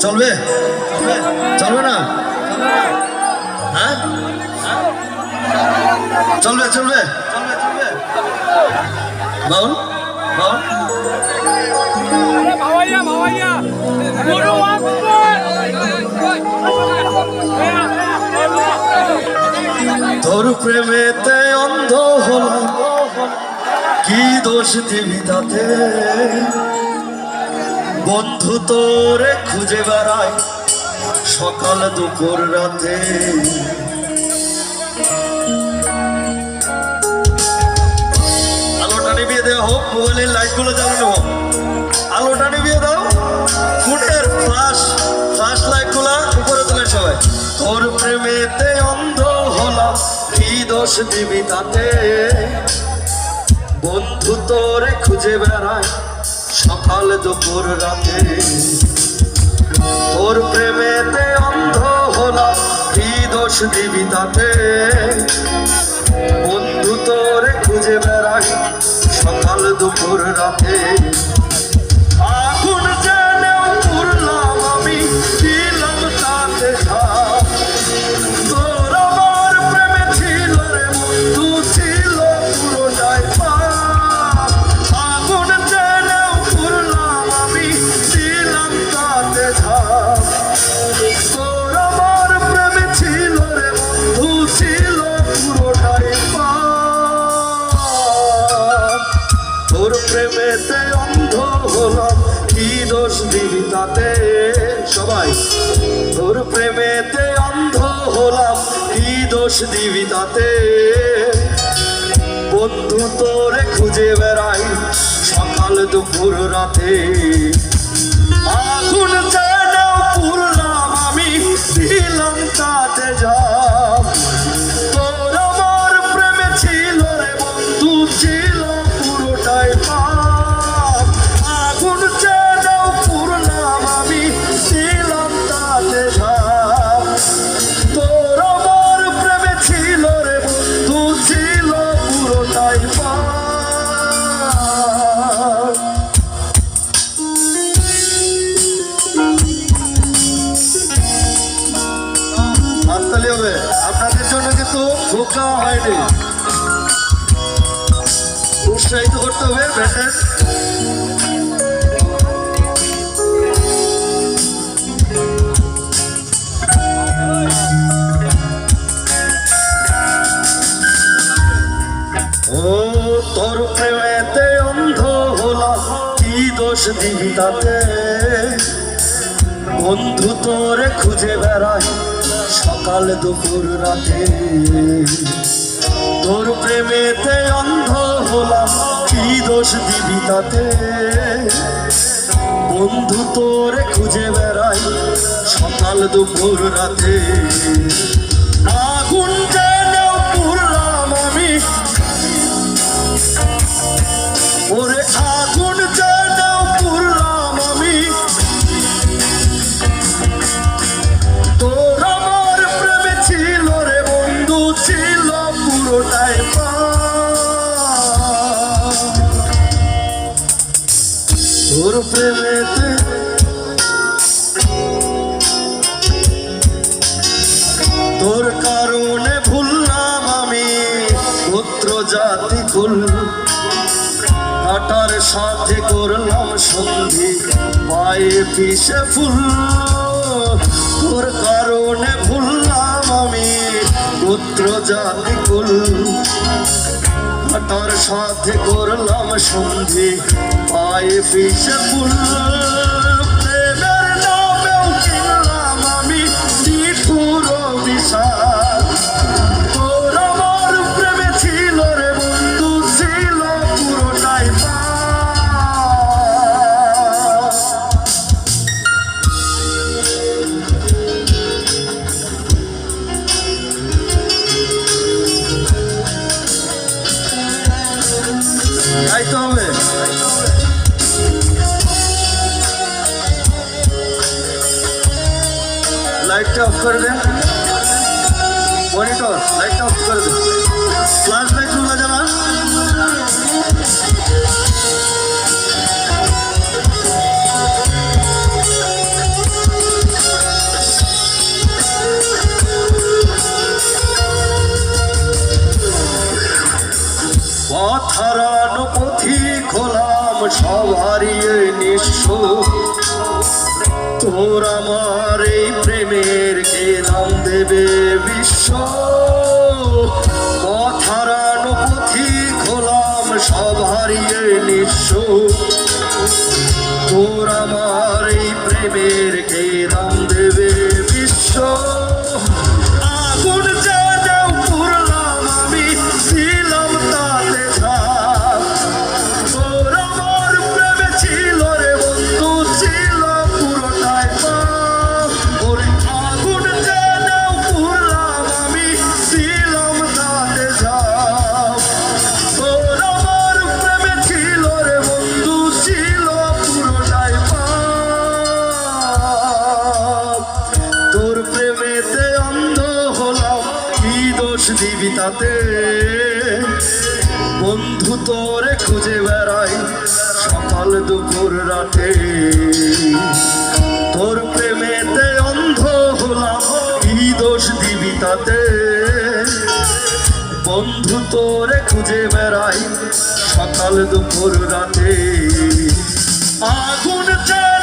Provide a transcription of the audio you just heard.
চলবে? চলবে? না? হ্যাঁ? চলবে চলবে? বাউল? বাউল? তোর প্রেমেতে অন্ধ হল কি দোষ দিবি তাতে? বন্ধু তোরে খুঁজে বেড়াই সকাল দুপুর রাতে। আলোটা নিভিয়ে দেওয়া হোক মোবাইলের লাইটগুলো জ্বালানো হোক। আলোটা নিভিয়ে দাও, ফুটের ফ্লাশ ফ্লাশ লাইটগুলা উপরে তোলে সবাই। তোর প্রেমেতে অন্ধ হলাম, কি দোষ দিবি তাতে? বন্ধু তোরে খুঁজে বেড়ায় সকাল দুপুর রাতে। ওর প্রেমেতে অন্ধ হলাম কি দোষ দিবি তাতে? বন্ধু তোরে খুঁজে বেড়াই সকাল দুপুর রাতে। তাতে সবাই তোর প্রেমেতে অন্ধ হলাম, কি দোষ দিবি তাতে? বন্ধু তোরে খুঁজে বেড়াই সকাল দুপুর রাতে। উৎসাহিত করতে হবে ব্যান্ডের ও তোর অন্ধ দোষ বন্ধু তোরে খুঁজে বেড়াই সকাল দুপুর রাতে। তোর প্রেমেতে অন্ধ হলাম। কি দোষ দিবি তাতে? বন্ধু তোরে খুঁজে বেড়াই সকাল দুপুর রাতে। আগুন পুরলাম আমি? ওরে আগুন তোর কারণে ভুললাম আমি, পুত্র জাতি কুল কাটার সাথে করলাম সন্ধি, পায়ে পিসে ফুল। তোর কারণে ভুললাম আমি, পুত্র জাতি কুল কাটার সাথে করলাম সন্ধি। পায়ে পিছে ফুল গাইতে হবে। লাইটটা অফ করে দেন। মনিটর লাইটটা অফ করে দেন। সবারই নিঃস্ব তোর আমার এই প্রেমের কে নাম দেবে বিশ্ব? পথারানো পথি খোলাম সবারই নিঃস্ব তোর আমার এই প্রেমের কে নাম তাতে বন্ধু তোরে খুঁজে বেড়াই সকাল দুপুর রাতে। তোর প্রেমেতে অন্ধ হলাম, কি দোষ দিবি তাতে? বন্ধু তোরে খুঁজে বেড়াই সকাল দুপুর রাতে। আগুন চাই